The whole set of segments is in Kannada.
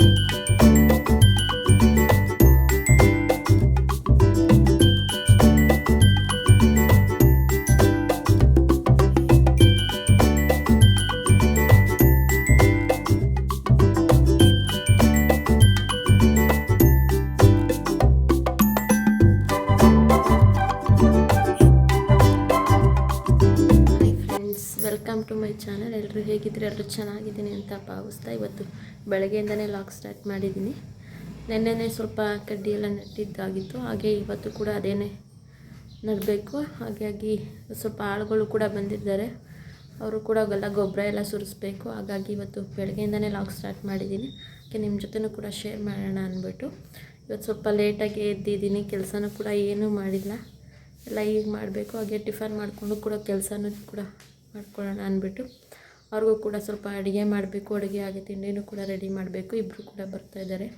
you. Welcome to my channel ಎಲ್ಲರೂ ಹೇಗಿದ್ದರೆ ಎಲ್ಲರೂ ಚೆನ್ನಾಗಿದ್ದೀನಿ ಅಂತ ಭಾವಿಸ್ತಾ ಇವತ್ತು ಬೆಳಗ್ಗೆಯಿಂದನೇ ಲಾಕ್ ಸ್ಟಾರ್ಟ್ ಮಾಡಿದ್ದೀನಿ. ನೆನ್ನೆನೇ ಸ್ವಲ್ಪ ಕಡ್ಡಿ ಎಲ್ಲ ನೆಟ್ಟಿದ್ದಾಗಿತ್ತು. ಹಾಗೆ ಇವತ್ತು ಕೂಡ ಅದೇನೇ ನಡಬೇಕು. ಹಾಗಾಗಿ ಸ್ವಲ್ಪ ಆಳುಗಳು ಕೂಡ ಬಂದಿದ್ದಾರೆ. ಅವರು ಕೂಡ ಎಲ್ಲ ಗೊಬ್ಬರ ಎಲ್ಲ ಸುರಿಸ್ಬೇಕು. ಹಾಗಾಗಿ ಇವತ್ತು ಬೆಳಗ್ಗೆಯಿಂದನೇ ಲಾಕ್ ಸ್ಟಾರ್ಟ್ ಮಾಡಿದ್ದೀನಿ. ಹಾಗೆ ನಿಮ್ಮ ಜೊತೆನೂ ಕೂಡ ಶೇರ್ ಮಾಡೋಣ ಅಂದ್ಬಿಟ್ಟು. ಇವತ್ತು ಸ್ವಲ್ಪ ಲೇಟಾಗಿ ಎದ್ದಿದ್ದೀನಿ. ಕೆಲಸನೂ ಕೂಡ ಏನೂ ಮಾಡಿಲ್ಲ. ಎಲ್ಲ ಈಗ ಮಾಡಬೇಕು. ಹಾಗೆ ಟಿಫನ್ ಮಾಡಿಕೊಂಡು ಕೂಡ ಕೆಲಸನೂ ಕೂಡ ಮಾಡ್ಕೊಳ್ಳೋಣ ಅಂದ್ಬಿಟ್ಟು ಅವ್ರಿಗೂ ಕೂಡ ಸ್ವಲ್ಪ ಅಡುಗೆ ಮಾಡಬೇಕು, ಅಡುಗೆ ಆಗಿ ತಿಂಡಿನೂ ಕೂಡ ರೆಡಿ ಮಾಡಬೇಕು ಇಬ್ಬರು ಕೂಡ ಬರ್ತಾ ಇದ್ದಾರೆ.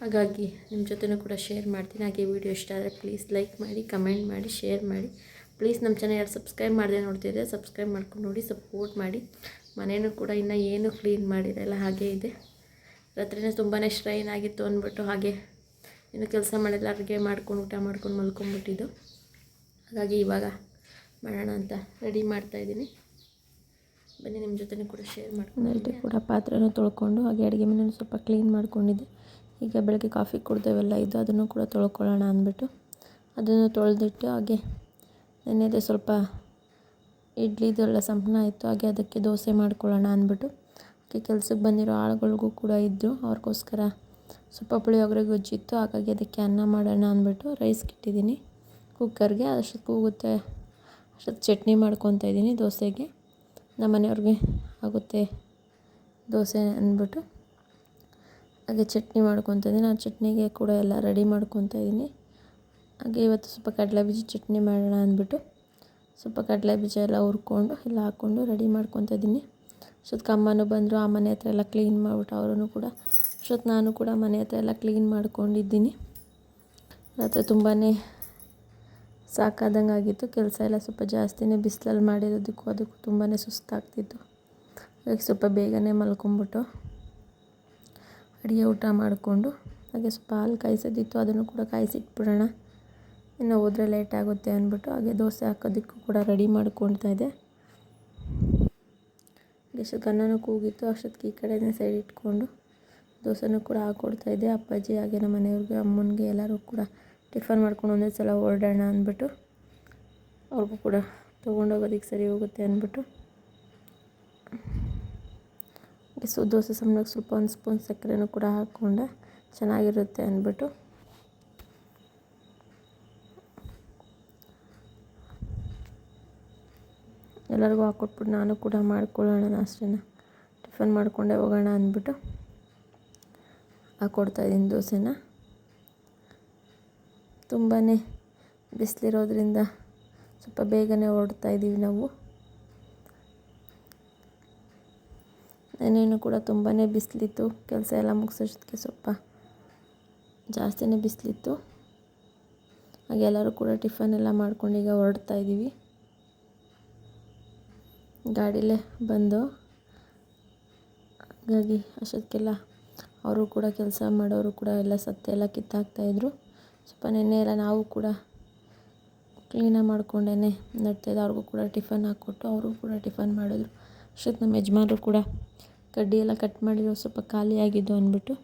ಹಾಗಾಗಿ ನಿಮ್ಮ ಜೊತೆನೂ ಕೂಡ ಶೇರ್ ಮಾಡ್ತೀನಿ. ಹಾಗೆ ವಿಡಿಯೋ ಇಷ್ಟ ಆದರೆ ಪ್ಲೀಸ್ ಲೈಕ್ ಮಾಡಿ ಕಮೆಂಟ್ ಮಾಡಿ ಶೇರ್ ಮಾಡಿ. ಪ್ಲೀಸ್ ನಮ್ಮ ಚಾನಲ್ ಯಾರು ಸಬ್ಸ್ಕ್ರೈಬ್ ಮಾಡದೆ ನೋಡ್ತಿದ್ರೆ ಸಬ್ಸ್ಕ್ರೈಬ್ ಮಾಡ್ಕೊಂಡು ನೋಡಿ ಸಪೋರ್ಟ್ ಮಾಡಿ. ಮನೇನೂ ಕೂಡ ಇನ್ನೂ ಏನು ಕ್ಲೀನ್ ಮಾಡಿರಲ್ಲ ಹಾಗೇ ಇದೆ. ರಾತ್ರಿನೇ ತುಂಬಾ ಸ್ಟ್ರೈನ್ ಆಗಿತ್ತು ಅಂದ್ಬಿಟ್ಟು ಹಾಗೆ ಇನ್ನು ಕೆಲಸ ಮಾಡಿಲ್ಲ ಅಡುಗೆ ಮಾಡ್ಕೊಂಡು ಊಟ ಮಾಡ್ಕೊಂಡು ಮಲ್ಕೊಂಡ್ಬಿಟ್ಟಿದ್ದು. ಹಾಗಾಗಿ ಇವಾಗ ಮಾಡೋಣ ಅಂತ ರೆಡಿ ಮಾಡ್ತಾಯಿದ್ದೀನಿ ಬನ್ನಿ ನಿಮ್ಮ ಜೊತೆ ಕೂಡ ಶೇರ್ ಮಾಡ್ಕೊಂಡು ಅಲ್ಲಿ ಕೂಡ ಪಾತ್ರೆನ ತೊಳ್ಕೊಂಡು ಹಾಗೆ ಅಡುಗೆ ಮನೆಯನ್ನು ಸ್ವಲ್ಪ ಕ್ಲೀನ್ ಮಾಡ್ಕೊಂಡಿದ್ದೆ. ಈಗ ಬೆಳಗ್ಗೆ ಕಾಫಿ ಕುಡ್ದೇವೆಲ್ಲ ಇದ್ದು ಅದನ್ನು ಕೂಡ ತೊಳ್ಕೊಳ್ಳೋಣ ಅಂದ್ಬಿಟ್ಟು ಅದನ್ನು ತೊಳೆದಿಟ್ಟು ಹಾಗೆ ನೆನ್ನೆದೆ ಸ್ವಲ್ಪ ಇಡ್ಲಿದೆಲ್ಲ ಸಂಪನ ಆಯಿತು ಹಾಗೆ ಅದಕ್ಕೆ ದೋಸೆ ಮಾಡ್ಕೊಳ್ಳೋಣ ಅಂದ್ಬಿಟ್ಟು. ಹಾಗೆ ಕೆಲಸಕ್ಕೆ ಬಂದಿರೋ ಆಳುಗಳಿಗೂ ಕೂಡ ಇದ್ದರು ಅವ್ರಿಗೋಸ್ಕರ ಸ್ವಲ್ಪ ಪುಳಿಯೋಗರೆ ಗೊಜ್ಜಿತ್ತು ಹಾಗಾಗಿ ಅದಕ್ಕೆ ಅನ್ನ ಮಾಡೋಣ ಅಂದ್ಬಿಟ್ಟು ರೈಸ್ಗೆ ಇಟ್ಟಿದ್ದೀನಿ. ಕುಕ್ಕರ್ಗೆ ಅಷ್ಟು ಕೂಗುತ್ತೆ. ಅಷ್ಟೊತ್ತು ಚಟ್ನಿ ಮಾಡ್ಕೊತಾ ಇದ್ದೀನಿ ದೋಸೆಗೆ. ನಮ್ಮ ಮನೆಯವ್ರಿಗೆ ಆಗುತ್ತೆ ದೋಸೆ ಅಂದ್ಬಿಟ್ಟು. ಹಾಗೆ ಚಟ್ನಿ ಮಾಡ್ಕೊತ ಇದ್ದೀನಿ. ಆ ಚಟ್ನಿಗೆ ಕೂಡ ಎಲ್ಲ ರೆಡಿ ಮಾಡ್ಕೊತ ಇದ್ದೀನಿ. ಹಾಗೆ ಇವತ್ತು ಸ್ವಲ್ಪ ಕಡಲೆ ಬೀಜ ಚಟ್ನಿ ಮಾಡೋಣ ಅಂದ್ಬಿಟ್ಟು. ಸ್ವಲ್ಪ ಕಡಲೆ ಬೀಜ ಎಲ್ಲ ಹುರ್ಕೊಂಡು, ಎಲ್ಲ ಹಾಕ್ಕೊಂಡು ರೆಡಿ ಮಾಡ್ಕೊತ ಇದ್ದೀನಿ. ಅಷ್ಟೊತ್ತಿಗೆ ಅಮ್ಮನೂ ಬಂದರು, ಆ ಮನೆ ಹತ್ರ ಎಲ್ಲ ಕ್ಲೀನ್ ಮಾಡಿಬಿಟ್ಟು ಅವರೂ ಕೂಡ. ಅಷ್ಟೊತ್ತು ನಾನು ಕೂಡ ಮನೆ ಹತ್ರ ಎಲ್ಲ ಕ್ಲೀನ್ ಮಾಡ್ಕೊಂಡಿದ್ದೀನಿ. ರಾತ್ರಿ ತುಂಬಾ ಸಾಕಾದಂಗೆ ಆಗಿತ್ತು ಕೆಲಸ ಎಲ್ಲ ಸ್ವಲ್ಪ ಜಾಸ್ತಿನೇ ಬಿಸಿಲಲ್ಲಿ ಮಾಡಿರೋದಕ್ಕೂ ಅದಕ್ಕೂ ತುಂಬಾ ಸುಸ್ತಾಗ್ತಿತ್ತು. ಹಾಗೆ ಸ್ವಲ್ಪ ಬೇಗನೆ ಮಲ್ಕೊಂಬಿಟ್ಟು ಅಡುಗೆ ಊಟ ಮಾಡಿಕೊಂಡು, ಹಾಗೆ ಸ್ವಲ್ಪ ಹಾಲು ಕಾಯಿಸೋದಿತ್ತು, ಅದನ್ನು ಕೂಡ ಕಾಯಿಸಿಟ್ಬಿಡೋಣ. ಇನ್ನು ಹೋದರೆ ಲೇಟ್ ಆಗುತ್ತೆ ಅಂದ್ಬಿಟ್ಟು ಹಾಗೆ ದೋಸೆ ಹಾಕೋದಕ್ಕೂ ಕೂಡ ರೆಡಿ ಮಾಡ್ಕೊಳ್ತಾ ಇದ್ದೆ. ಎಷ್ಟು ಅನ್ನನೂ ಕೂಗಿತ್ತು, ಅಷ್ಟೊತ್ತಿಗೆ ಈ ಕಡೆನೇ ಸೈಡ್ ಇಟ್ಕೊಂಡು ದೋಸೆನೂ ಕೂಡ ಹಾಕ್ಕೊಡ್ತಾ ಇದ್ದೆ. ಅಪ್ಪಾಜಿ ಹಾಗೆ ನಮ್ಮ ಮನೆಯವ್ರಿಗೆ, ಅಮ್ಮನಿಗೆ ಎಲ್ಲರೂ ಕೂಡ ಟಿಫನ್ ಮಾಡ್ಕೊಂಡು ಒಂದೇ ಸಲ ಹೊರಡೋಣ ಅಂದ್ಬಿಟ್ಟು ಅವ್ರಿಗೂ ಕೂಡ ತೊಗೊಂಡೋಗೋದಕ್ಕೆ ಸರಿ ಹೋಗುತ್ತೆ ಅಂದ್ಬಿಟ್ಟು. ಸೊ ದೋಸೆ ಸಾಮ್ನಾಗ ಸ್ವಲ್ಪ ಒಂದು ಸ್ಪೂನ್ ಸಕ್ಕರೆನೂ ಕೂಡ ಹಾಕ್ಕೊಂಡೆ. ಚೆನ್ನಾಗಿರುತ್ತೆ ಅಂದ್ಬಿಟ್ಟು. ಎಲ್ಲರಿಗೂ ಹಾಕ್ಕೊಟ್ಬಿಟ್ಟು ನಾನು ಕೂಡ ಮಾಡ್ಕೊಳ್ಳೋಣ ನಾಷ್ಟನ. ಟಿಫನ್ ಮಾಡಿಕೊಂಡೆ ಹೋಗೋಣ ಅಂದ್ಬಿಟ್ಟು ಹಾಕ್ಕೊಡ್ತಾಯಿದ್ದೀನಿ ದೋಸೆನ. ತುಂಬಾ ಬಿಸಿಲಿರೋದ್ರಿಂದ ಸ್ವಲ್ಪ ಬೇಗನೆ ಹೊರಡ್ತಾ ಇದ್ದೀವಿ ನಾವು. ನೆನ್ನೆನೂ ಕೂಡ ತುಂಬಾ ಬಿಸಿಲಿತ್ತು. ಕೆಲಸ ಎಲ್ಲ ಮುಗಿಸೋಷ್ಟಕ್ಕೆ ಸ್ವಲ್ಪ ಜಾಸ್ತಿನೇ ಬಿಸಿಲಿತ್ತು. ಹಾಗೆ ಎಲ್ಲರೂ ಕೂಡ ಟಿಫನ್ ಎಲ್ಲ ಮಾಡ್ಕೊಂಡು ಈಗ ಹೊರಡ್ತಾ ಇದ್ದೀವಿ ಗಾಡೀಲೇ ಬಂದು ಹಾಗಾಗಿ ಅಷ್ಟೊತ್ತಿಗೆಲ್ಲ ಅವರು ಕೂಡ ಕೆಲಸ ಮಾಡೋರು ಕೂಡ ಎಲ್ಲ ಸತ್ತೆ ಎಲ್ಲ ಕಿತ್ತಾಕ್ತಾಯಿದ್ರು ಸ್ವಲ್ಪ ನೆನ್ನೆ ಎಲ್ಲ ನಾವು ಕೂಡ ಕ್ಲೀನಾಗಿ ಮಾಡಿಕೊಂಡೇ ನಡ್ತಾಯಿದ್ದೆ ಅವ್ರಿಗೂ ಕೂಡ ಟಿಫನ್ ಹಾಕ್ಕೊಟ್ಟು ಅವರು ಕೂಡ ಟಿಫನ್ ಮಾಡಿದ್ರು. ಅಷ್ಟೊತ್ತು ನಮ್ಮ ಯಜಮಾನರು ಕೂಡ ಕಡ್ಡಿ ಎಲ್ಲ ಕಟ್ ಮಾಡಿದ್ರು. ಸ್ವಲ್ಪ ಖಾಲಿಯಾಗಿದ್ದು ಅಂದ್ಬಿಟ್ಟು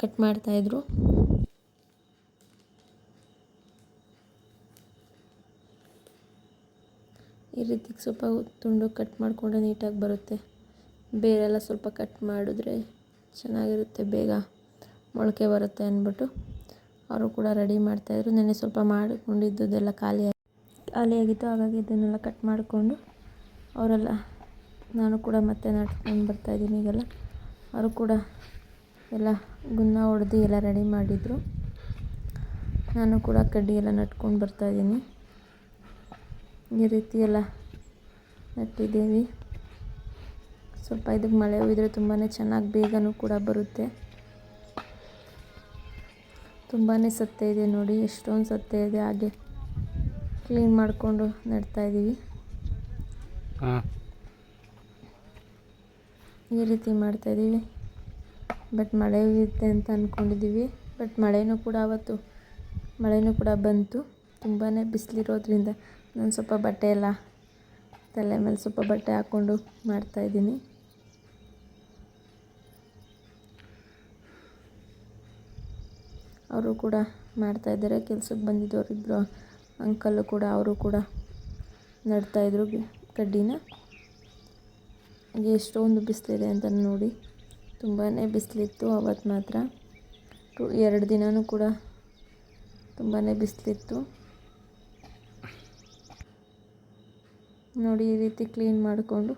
ಕಟ್ ಮಾಡ್ತಾಯಿದ್ರು ಈ ರೀತಿ ಸ್ವಲ್ಪ ತುಂಡು ಕಟ್ ಮಾಡಿಕೊಂಡ್ರೆ ನೀಟಾಗಿ ಬರುತ್ತೆ. ಬೇರೆಲ್ಲ ಸ್ವಲ್ಪ ಕಟ್ ಮಾಡಿದ್ರೆ ಚೆನ್ನಾಗಿರುತ್ತೆ ಬೇಗ. ಮೊಳಕೆ ಬರುತ್ತೆ ಅಂದ್ಬಿಟ್ಟು ಅವರು ಕೂಡ ರೆಡಿ ಮಾಡ್ತಾಯಿದ್ರು ನೆನೆ ಸ್ವಲ್ಪ ಮಾಡಿಕೊಂಡಿದ್ದುದೆಲ್ಲ ಖಾಲಿ ಖಾಲಿಯಾಗಿತ್ತು ಹಾಗಾಗಿ ಇದನ್ನೆಲ್ಲ ಕಟ್ ಮಾಡಿಕೊಂಡು ಅವರೆಲ್ಲ ನಾನು ಕೂಡ ಮತ್ತೆ ನಡ್ಕೊಂಡು ಬರ್ತಾಯಿದ್ದೀನಿ ಈಗೆಲ್ಲ. ಅವರು ಕೂಡ ಎಲ್ಲ ಗುನ್ನ ಹೊಡೆದು ಎಲ್ಲ ರೆಡಿ ಮಾಡಿದರು. ನಾನು ಕೂಡ ಕಡ್ಡಿ ಎಲ್ಲ ನಟ್ಕೊಂಡು ಬರ್ತಾಯಿದ್ದೀನಿ ಈ ರೀತಿ ಎಲ್ಲ ನಟ್ಟಿದ್ದೀವಿ. ಸ್ವಲ್ಪ ಇದಕ್ಕೆ ಮಳೆ ಹೋಗಿದ್ರೆ ತುಂಬಾ ಚೆನ್ನಾಗಿ ಬೇಗನೂ ಕೂಡ ಬರುತ್ತೆ. ತುಂಬಾ ಸತ್ತೆ ಇದೆ ನೋಡಿ ಎಷ್ಟೊಂದು ಸತ್ತೆ ಇದೆ. ಹಾಗೆ ಕ್ಲೀನ್ ಮಾಡಿಕೊಂಡು ನೆಡ್ತಾಯಿದ್ದೀವಿ ಈ ರೀತಿ ಮಾಡ್ತಾಯಿದ್ದೀವಿ ಬಟ್ ಮಳೆ ಇರುತ್ತೆ ಅಂತ ಅಂದ್ಕೊಂಡಿದ್ದೀವಿ ಬಟ್ ಮಳೆನೂ ಕೂಡ ಅವತ್ತು ಮಳೆನೂ ಕೂಡ ಬಂತು. ತುಂಬಾ ಬಿಸಿಲಿರೋದ್ರಿಂದ ನಾನು ಸ್ವಲ್ಪ ಬಟ್ಟೆ ಎಲ್ಲ ತಲೆ ಮೇಲೆ ಸ್ವಲ್ಪ ಬಟ್ಟೆ ಹಾಕ್ಕೊಂಡು ಮಾಡ್ತಾಯಿದ್ದೀನಿ ಅವರು ಕೂಡ ಮಾಡ್ತಾಯಿದ್ದಾರೆ ಕೆಲ್ಸಕ್ಕೆ ಬಂದಿದ್ದವ್ರು ಇಬ್ಬರು ಅಂಕಲ್ಲು ಕೂಡ, ಅವರು ಕೂಡ ನಡ್ತಾಯಿದ್ರು ಕಡ್ಡಿನ. ಎಷ್ಟೊಂದು ಬಿಸಿಲಿದೆ ಅಂತ ನೋಡಿ. ತುಂಬಾ ಬಿಸಿಲಿತ್ತು ಅವತ್ತು ಮಾತ್ರ. ಟು ಎರಡು ದಿನವೂ ಕೂಡ ತುಂಬಾ ಬಿಸಿಲಿತ್ತು. ನೋಡಿ ಈ ರೀತಿ ಕ್ಲೀನ್ ಮಾಡಿಕೊಂಡು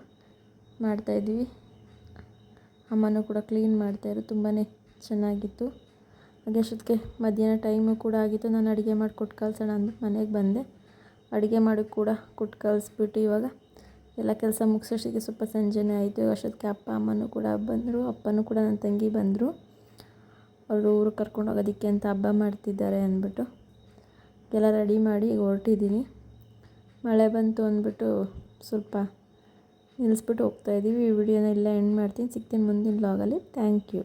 ಮಾಡ್ತಾಯಿದ್ವಿ ಅಮ್ಮನೂ ಕೂಡ ಕ್ಲೀನ್ ಮಾಡ್ತಾಯಿದ್ರು ತುಂಬಾ ಚೆನ್ನಾಗಿತ್ತು. ಹಾಗೆ ಮಧ್ಯಾಹ್ನ ಟೈಮು ಕೂಡ ಆಗಿತ್ತು. ನಾನು ಅಡುಗೆ ಮಾಡಿ ಕೊಟ್ಟು ಕಳ್ಸೋಣ ಅಂದ್ಬಿಟ್ಟು ಮನೆಗೆ ಬಂದೆ. ಅಡುಗೆ ಮಾಡಿ ಕೂಡ ಕೊಟ್ಟು ಕಳಿಸ್ಬಿಟ್ಟು ಇವಾಗ ಎಲ್ಲ ಕೆಲಸ ಮುಗಿಸೋಷ್ಟಿಗೆ ಸ್ವಲ್ಪ ಸಂಜೆನೇ ಆಯಿತು. ಅಷ್ಟೊತ್ತಿಗೆ ಅಪ್ಪ, ಅಮ್ಮನೂ ಕೂಡ ಬಂದರು. ಅಪ್ಪನೂ ಕೂಡ ನನ್ನ ತಂಗಿ ಬಂದರು. ಅವರು ಊರು ಕರ್ಕೊಂಡು ಹೋಗೋದಕ್ಕೆ ಅಂತ ಹಬ್ಬ ಮಾಡ್ತಿದ್ದಾರೆ ಅಂದ್ಬಿಟ್ಟು ಎಲ್ಲ ರೆಡಿ ಮಾಡಿ ಈಗ ಹೊರಟಿದ್ದೀನಿ ಮಳೆ ಬಂತು ಅಂದ್ಬಿಟ್ಟು ಸ್ವಲ್ಪ ನಿಲ್ಲಿಸ್ಬಿಟ್ಟು ಹೋಗ್ತಾಯಿದ್ದೀವಿ ಈ ವಿಡಿಯೋನ ಎಲ್ಲ ಎಂಡ್ ಮಾಡ್ತೀನಿ. ಸಿಗ್ತೀನಿ ಮುಂದಿನ ಲಾಗಲ್ಲಿ ಥ್ಯಾಂಕ್ ಯು